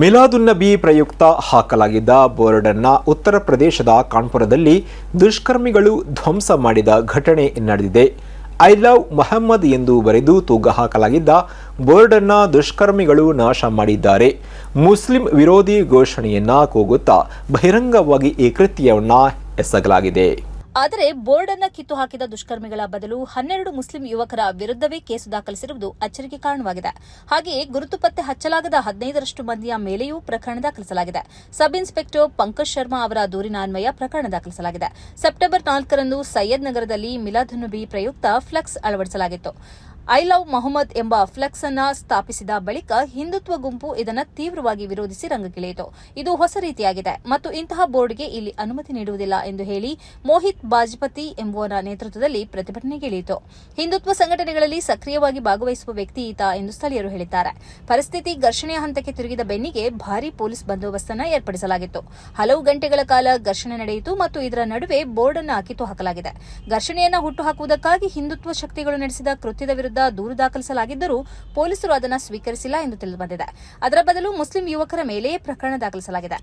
ಮಿಲಾದುನ್ನಬಿ ಪ್ರಯುಕ್ತ ಹಾಕಲಾಗಿದ್ದ ಬೋರ್ಡ್ ಅನ್ನ ಉತ್ತರ ಪ್ರದೇಶದ ಕಾನ್ಪುರದಲ್ಲಿ ದುಷ್ಕರ್ಮಿಗಳು ಧ್ವಂಸ ಮಾಡಿದ ಘಟನೆ ನಡೆದಿದೆ. ಐ ಲವ್ ಮೊಹಮ್ಮದ್ ಎಂದು ಬರೆದು ತೂಗ ಹಾಕಲಾಗಿದ್ದ ಬೋರ್ಡ್ ಅನ್ನ ದುಷ್ಕರ್ಮಿಗಳು ನಾಶ ಮಾಡಿದ್ದಾರೆ. ಮುಸ್ಲಿಂ ವಿರೋಧಿ ಘೋಷಣೆಯನ್ನ ಕೂಗುತ್ತಾ ಬಹಿರಂಗವಾಗಿ ಈ ಕೃತ್ಯವನ್ನ ಎಸಗಲಾಗಿದೆ. ಆದರೆ ಬೋರ್ಡ್ ಅನ್ನ ಕಿತ್ತು ಹಾಕಿದ ದುಷ್ಕರ್ಮಿಗಳ ಬದಲು ಹನ್ನೆರಡು ಮುಸ್ಲಿಂ ಯುವಕರ ವಿರುದ್ಧವೇ ಕೇಸು ದಾಖಲಿಸಿರುವುದು ಅಚ್ಚರಿಗೆ ಕಾರಣವಾಗಿದೆ. ಹಾಗೆಯೇ ಗುರುತು ಪತ್ತೆ ಹಚ್ಚಲಾಗದ ಹದಿನೈದರಷ್ಟು ಮಂದಿಯ ಮೇಲೆಯೂ ಪ್ರಕರಣ ದಾಖಲಿಸಲಾಗಿದೆ. ಸಬ್ ಇನ್ಸ್ಪೆಕ್ಟರ್ ಪಂಕಜ್ ಶರ್ಮಾ ಅವರ ದೂರಿನ ಅನ್ವಯ ಪ್ರಕರಣ ದಾಖಲಿಸಲಾಗಿದೆ. ಸೆಪ್ಟೆಂಬರ್ ನಾಲ್ಕರಂದು ಸಯ್ಯದ್ ನಗರದಲ್ಲಿ ಮಿಲಾದುನ್ನಬಿ ಪ್ರಯುಕ್ತ ಫ್ಲೆಕ್ಸ್ ಅಳವಡಿಸಲಾಗಿತ್ತು. ಐ ಲವ್ ಮೊಹಮ್ಮದ್ ಎಂಬ ಫ್ಲೆಕ್ಸ್ ಅನ್ನ ಸ್ಥಾಪಿಸಿದ ಬಳಿಕ ಹಿಂದುತ್ವ ಗುಂಪು ಇದನ್ನು ತೀವ್ರವಾಗಿ ವಿರೋಧಿಸಿ ರಂಗಕ್ಕಿಳಿಯಿತು. ಇದು ಹೊಸ ರೀತಿಯಾಗಿದೆ ಮತ್ತು ಇಂತಹ ಬೋರ್ಡ್ಗೆ ಇಲ್ಲಿ ಅನುಮತಿ ನೀಡುವುದಿಲ್ಲ ಎಂದು ಹೇಳಿ ಮೋಹಿತ್ ಬಾಜಪತಿ ಎಂಬುವರ ನೇತೃತ್ವದಲ್ಲಿ ಪ್ರತಿಭಟನೆಗಿಳಿಯಿತು. ಹಿಂದುತ್ವ ಸಂಘಟನೆಗಳಲ್ಲಿ ಸಕ್ರಿಯವಾಗಿ ಭಾಗವಹಿಸುವ ವ್ಯಕ್ತಿ ಈತ ಎಂದು ಸ್ಥಳೀಯರು ಹೇಳಿದ್ದಾರೆ. ಪರಿಸ್ಥಿತಿ ಘರ್ಷಣೆಯ ಹಂತಕ್ಕೆ ತಿರುಗಿದ ಬೆನ್ನಿಗೆ ಭಾರೀ ಪೊಲೀಸ್ ಬಂದೋಬಸ್ತನ್ನು ಏರ್ಪಡಿಸಲಾಗಿತ್ತು. ಹಲವು ಗಂಟೆಗಳ ಕಾಲ ಘರ್ಷಣೆ ನಡೆಯಿತು ಮತ್ತು ಇದರ ನಡುವೆ ಬೋರ್ಡ್ ಅನ್ನು ಹಾಕಿತು ಹಾಕಲಾಗಿದೆ ಘರ್ಷಣೆಯನ್ನು ಹುಟ್ಟುಹಾಕುವುದಕ್ಕಾಗಿ ಹಿಂದುತ್ವ ಶಕ್ತಿಗಳು ನಡೆಸಿದ ಕೃತ್ಯದ ವಿರುದ್ಧ ದೂರು ದಾಖಲಿಸಲಾಗಿದ್ದರೂ ಪೊಲೀಸರು ಅದನ್ನು ಸ್ವೀಕರಿಸಿಲ್ಲ ಎಂದು ತಿಳಿದುಬಂದಿದೆ ಅದರ ಬದಲು ಮುಸ್ಲಿಂ ಯುವಕರ ಮೇಲೆಯೇ ಪ್ರಕರಣ ದಾಖಲಿಸಲಾಗಿದೆ.